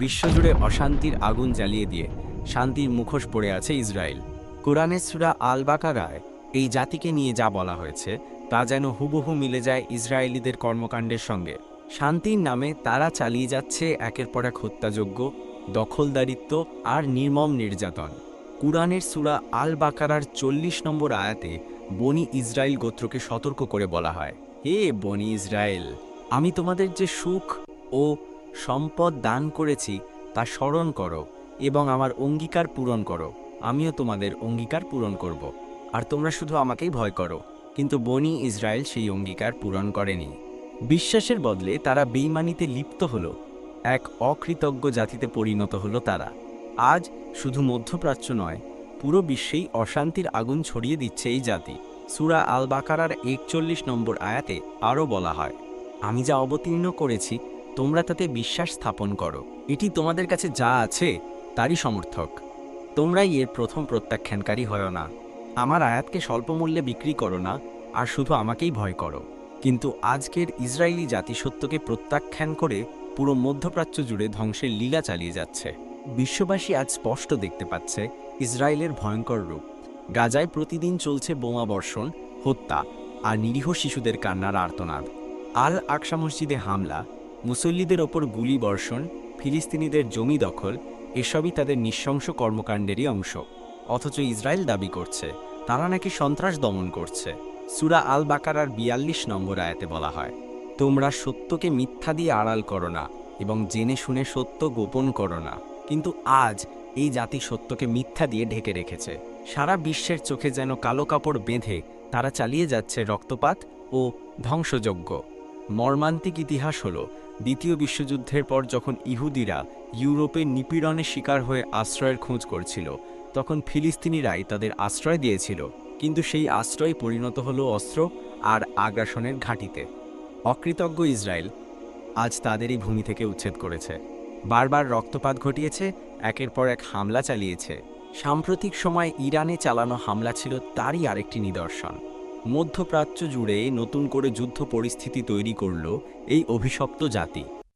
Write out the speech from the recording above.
বিশ্বজুড়ে অশান্তির আগুন জ্বালিয়ে দিয়ে শান্তির মুখোশ পড়ে আছে ইসরায়েল। কোরআনের সুরা আল বাকারায় এই জাতিকে নিয়ে যা বলা হয়েছে, তা যেন হুবহু মিলে যায় ইসরায়েলিদের কর্মকাণ্ডের সঙ্গে। শান্তির নামে তারা চালিয়ে যাচ্ছে একের পর এক হত্যাযোগ্য দখলদারিত্ব আর নির্মম নির্যাতন। কুরআনের সুরা আল বাকারার চল্লিশ নম্বর আয়াতে বনি ইসরায়েল গোত্রকে সতর্ক করে বলা হয়, হে বনি ইসরায়েল, আমি তোমাদের যে সুখ ও সম্পদ দান করেছি, তা স্মরণ করো এবং আমার অঙ্গীকার পূরণ করো। আমিও তোমাদের অঙ্গীকার পূরণ করব। আর তোমরা শুধু আমাকেই ভয় করো। কিন্তু বনি ইসরায়েল সেই অঙ্গীকার পূরণ করেনি। বিশ্বাসের বদলে তারা বেইমানিতে লিপ্ত হলো। এক অকৃতজ্ঞ জাতিতে পরিণত হলো তারা। আজ শুধু মধ্যপ্রাচ্য নয়, পুরো বিশ্বেই অশান্তির আগুন ছড়িয়ে দিচ্ছে এই জাতি। সুরা আল বাকারার একচল্লিশ নম্বর আয়াতে আরও বলা হয়, আমি যা অবতীর্ণ করেছি তোমরা তাতে বিশ্বাস স্থাপন করো। এটি তোমাদের কাছে যা আছে, তারই সমর্থক। তোমরাই এর প্রথম প্রত্যাখ্যানকারী হয় না। আমার আয়াতকে স্বল্প মূল্যে বিক্রি করো না, আর শুধু আমাকেই ভয় করো। কিন্তু আজকের ইসরায়েলি জাতিসত্ত্বকে প্রত্যাখ্যান করে পুরো মধ্যপ্রাচ্য জুড়ে ধ্বংসের লীলা চালিয়ে যাচ্ছে। বিশ্ববাসী আজ স্পষ্ট দেখতে পাচ্ছে ইসরায়েলের ভয়ঙ্কর রূপ। গাজায় প্রতিদিন চলছে বোমা বর্ষণ, হত্যা, আর নিরীহ শিশুদের কান্নার আর্তনাদ। আল আকসা মসজিদে হামলা মুসল্লিদের ওপর গুলি বর্ষণ, ফিলিস্তিনিদের জমি দখল, এসবই তাদের নৃশংস কর্মকাণ্ডেরই অংশ। অথচ ইসরায়েল দাবি করছে, তারা নাকি সন্ত্রাস দমন করছে। সুরা আল বাকারার বিয়াল্লিশ নম্বর আয়াতে বলা হয়, তোমরা সত্যকে মিথ্যা দিয়ে আড়াল করো না এবং জেনে শুনে সত্য গোপন করো না। কিন্তু আজ এই জাতি সত্যকে মিথ্যা দিয়ে ঢেকে রেখেছে। সারা বিশ্বের চোখে যেন কালো কাপড় বেঁধে তারা চালিয়ে যাচ্ছে রক্তপাত ও ধ্বংসযজ্ঞ। মর্মান্তিক ইতিহাস হল দ্বিতীয় বিশ্বযুদ্ধের পর যখন ইহুদিরা ইউরোপে নিপীড়নের শিকার হয়ে আশ্রয়ের খোঁজ করছিল, তখন ফিলিস্তিনিরাই তাদের আশ্রয় দিয়েছিল, কিন্তু সেই আশ্রয় পরিণত হলো অস্ত্র আর আগ্রাসনের ঘাঁটিতে। অকৃতজ্ঞ ইসরায়েল আজ তাদেরই ভূমি থেকে উচ্ছেদ করেছে। বারবার রক্তপাত ঘটিয়েছে, একের পর এক হামলা চালিয়েছে। সাম্প্রতিক সময় ইরানে চালানো হামলা ছিল তারই আরেকটি নিদর্শন। মধ্যপ্রাচ্য জুড়ে নতুন করে যুদ্ধ পরিস্থিতি তৈরি করল এই অভিশপ্ত জাতি।